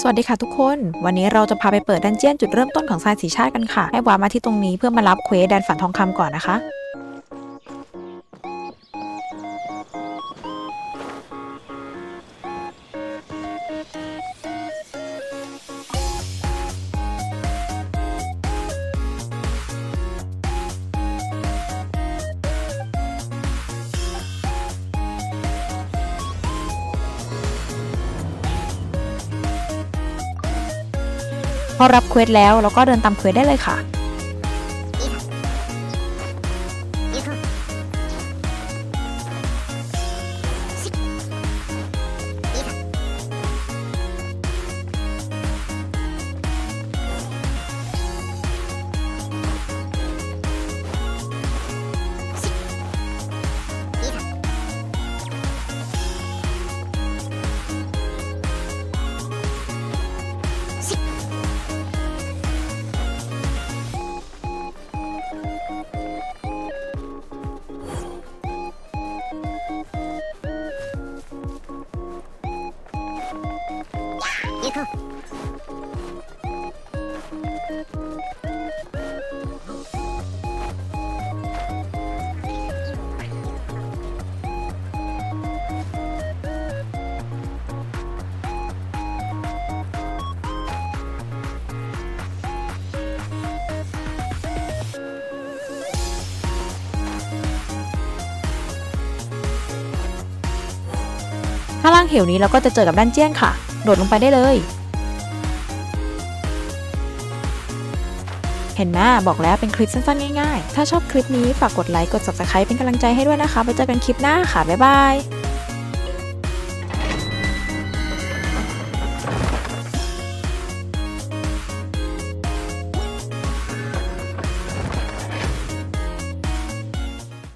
สวัสดีค่ะทุกคน วันนี้เราจะพาไปเปิดดันเจียนจุดเริ่มต้นของทรายสีชาติกันค่ะ ให้วามาที่ตรงนี้เพื่อมารับเควสแดนฝันทองคำก่อนนะคะ พอรับเควสแล้วเราก็เดินตามเควสได้เลยค่ะ ถ้าล่างเหวนี้เราก็จะเจอกับดันเจี้ยนค่ะ โดดลงไปได้เลย เห็นไหมบอกแล้วเป็นคลิปสั้นๆ ง่ายๆ ถ้าชอบคลิปนี้ฝากกดไลค์ กด subscribe เป็นกำลังใจให้ด้วยนะคะ ไปเจอกันคลิปหน้าค่ะ บ๊ายบาย